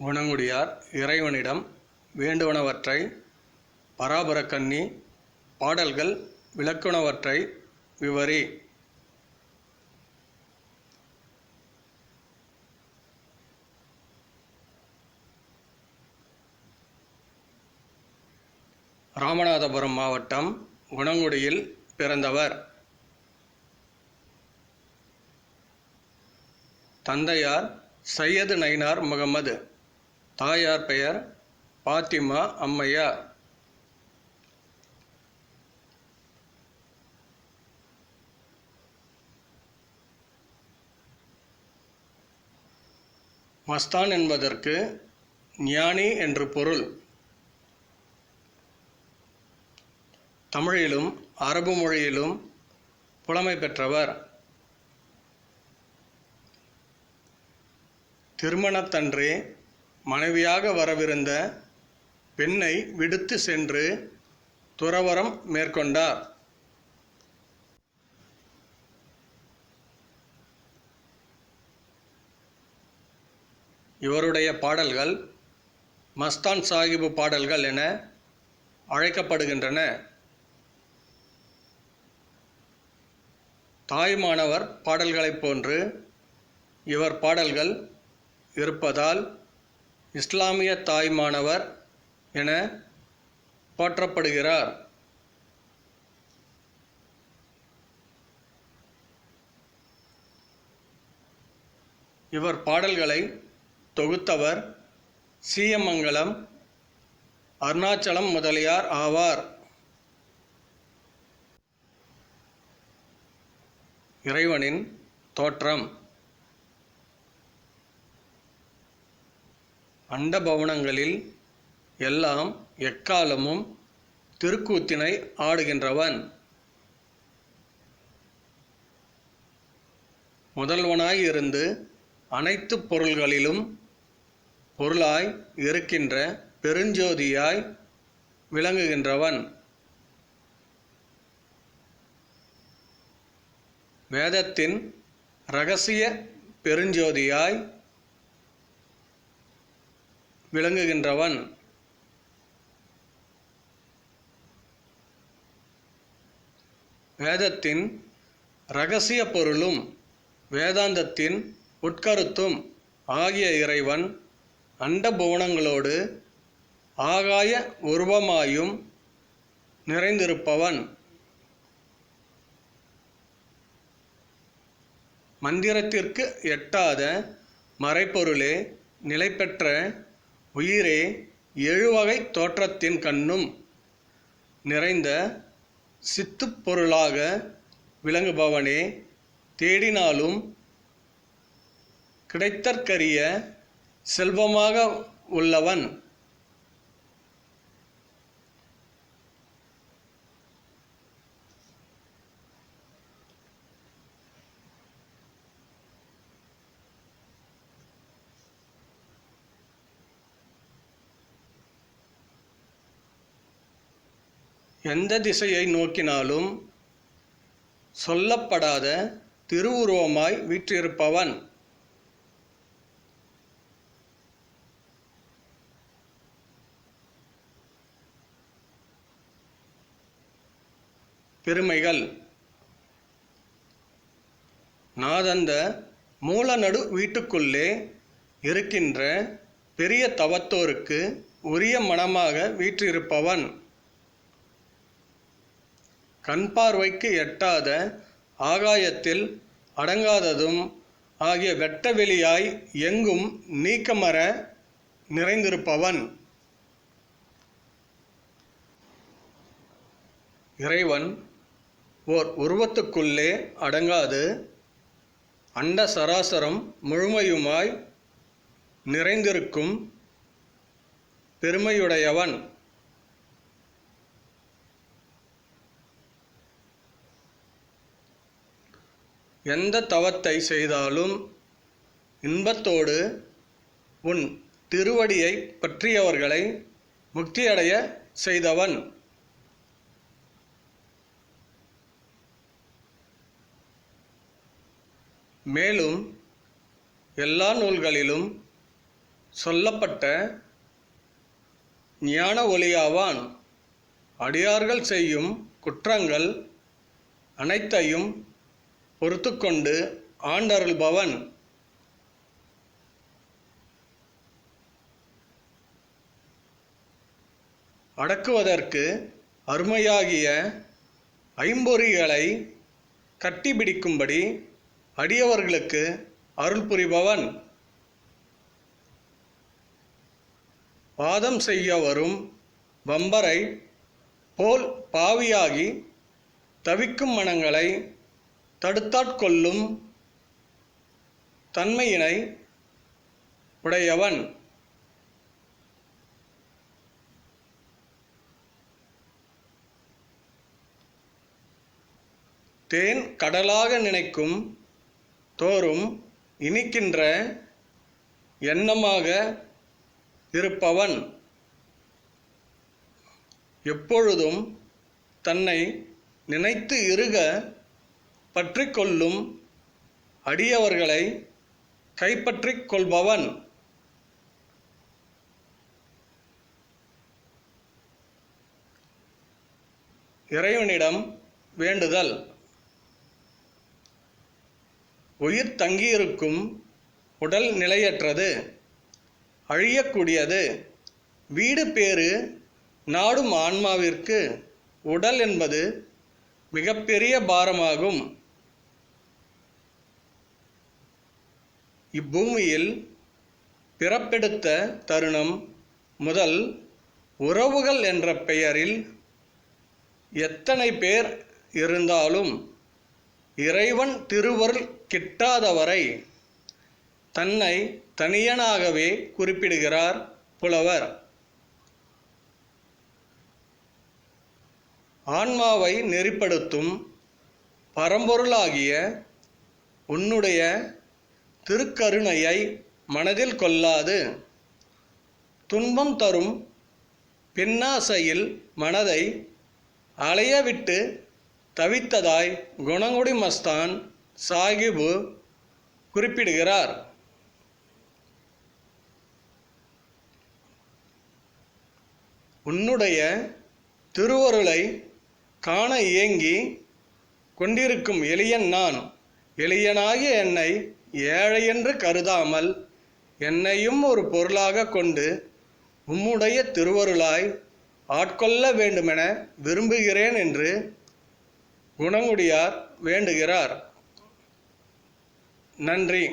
குணங்குடியார் இறைவனிடம் வேண்டுவனவற்றை பராபரக்கண்ணி பாடல்கள் விளக்குவனவற்றை விவரி. ராமநாதபுரம் மாவட்டம் குணங்குடியில் பிறந்தவர். தந்தையார் சையது நயினார் முகமது தாயார் பெயர் பாத்திமா அம்மையார். மஸ்தான் என்பதற்கு ஞானி என்று பொருள். தமிழிலும் அரபு மொழியிலும் புலமை பெற்றவர். திருமணத்தன்றே மனைவியாக வரவிருந்த பெண்ணை விடுத்து சென்று துறவரம் மேற்கொண்டார். இவருடைய பாடல்கள் மஸ்தான் சாஹிபு பாடல்கள் என அழைக்கப்படுகின்றன. தாய்மானவர் பாடல்களைப் போன்று இவர் பாடல்கள் இருப்பதால் இஸ்லாமிய தாய்மானவர் என போற்றப்படுகிறார். இவர் பாடல்களை தொகுத்தவர் சீயமங்கலம் அருணாச்சலம் முதலியார் ஆவார். இறைவனின் தோற்றம். அண்டபவனங்களில் எல்லாம் எக்காலமும் திருக்கூத்தினை ஆடுகின்றவன். முதல்வனாய் இருந்து அனைத்து பொருள்களிலும் பொருளாய் இருக்கின்ற பெருஞ்சோதியாய் விளங்குகின்றவன். வேதத்தின் இரகசிய பெருஞ்சோதியாய் விளங்குகின்றவன். வேதத்தின் இரகசிய பொருளும் வேதாந்தத்தின் உட்கருத்தும் ஆகிய இறைவன் அண்டபுவனங்களோடு ஆகாய உருவமாயும் நிறைந்திருப்பவன். மந்திரத்திற்கு எட்டாத மறைப்பொருளே நிலைபெற்ற உயிரே எழுவகை தோற்றத்தின் கண்ணும் நிறைந்த சித்துப் பொருளாக விளங்குபவனே தேடினாலும் கிடைத்தற்கரிய செல்வமாக உள்ளவன். எந்த திசையை நோக்கினாலும் சொல்லப்படாத திருவுருவமாய் வீற்றிருப்பவன். பெருமைகள். நாதந்த மூலநடு வீட்டுக்குள்ளே இருக்கின்ற பெரிய தவத்தோருக்கு உரிய மனமாக வீற்றிருப்பவன். கண் பார்வைக்கு எட்டாத ஆகாயத்தில் அடங்காததும் ஆகிய வெட்ட வெளியாய் எங்கும் நீக்கமர நிறைந்திருப்பவன். இறைவன் ஓர் உருவத்துக்குள்ளே அடங்காது அண்ட சராசரம் முழுமையுமாய் நிறைந்திருக்கும் பெருமையுடையவன். எந்த தவத்தை செய்தாலும் இன்பத்தோடு உன் திருவடியை பற்றியவர்களை முக்தியடைய செய்தவன். மேலும் எல்லா நூல்களிலும் சொல்லப்பட்ட ஞான ஒளியாவான். அடியார்கள் செய்யும் குற்றங்கள் அனைத்தையும் பொறுத்துக்கொண்டு ஆண்டருள்பவன். அடக்குவதற்கு அருமையாகிய ஐம்பொறிகளை கட்டிபிடிக்கும்படி அடியவர்களுக்கு அருள் புரிபவன். வாதம் செய்ய வரும் வம்பரை போல் பாவியாகி தவிக்கும் மனங்களை தடுத்தாட்கொள்ளும் தன்மையினை உடையவன். தேன் கடலாக நினைக்கும் தோறும் இனிக்கின்ற எண்ணமாக இருப்பவன். எப்பொழுதும் தன்னை நினைத்து இருக பற்றிக்கொள்ளும் அடியவர்களை கைப்பற்றிக் கொள்பவன் இறைவனிடம் வேண்டுதல். உயிர் தங்கியிருக்கும் உடல் நிலையற்றது அழியக்கூடியது. வீடு பேறு நாடும் ஆன்மாவிற்கு உடல் என்பது மிகப்பெரிய பாரமாகும். இப்பூமியில் பிறப்பெடுத்த தருணம் முதல் உறவுகள் என்ற பெயரில் எத்தனை பேர் இருந்தாலும் இறைவன் திருவருள் கிட்டாதவரை தன்னை தனியனாகவே குறிப்பிடுகிறார் புலவர். ஆன்மாவை நெறிப்படுத்தும் பரம்பொருளாகிய உன்னுடைய திருக்கருணையை மனதில் கொள்ளாது. துன்பம் தரும் பின்னாசையில் மனதை அலையவிட்டு தவித்ததாய் குணங்குடி மஸ்தான் சாகிபு குறிப்பிடுகிறார். உன்னுடைய திருவருளை காண இயங்கி கொண்டிருக்கும் எளியன் நான் எளியனாகிய என்னை ஏழை என்று கருதாமல் என்னையும் ஒரு பொருளாக கொண்டு உம்முடைய திருவருளாய் ஆட்கொள்ள வேண்டுமென விரும்புகிறேன் என்று குணங்குடியார் வேண்டுகிறார். நன்றி.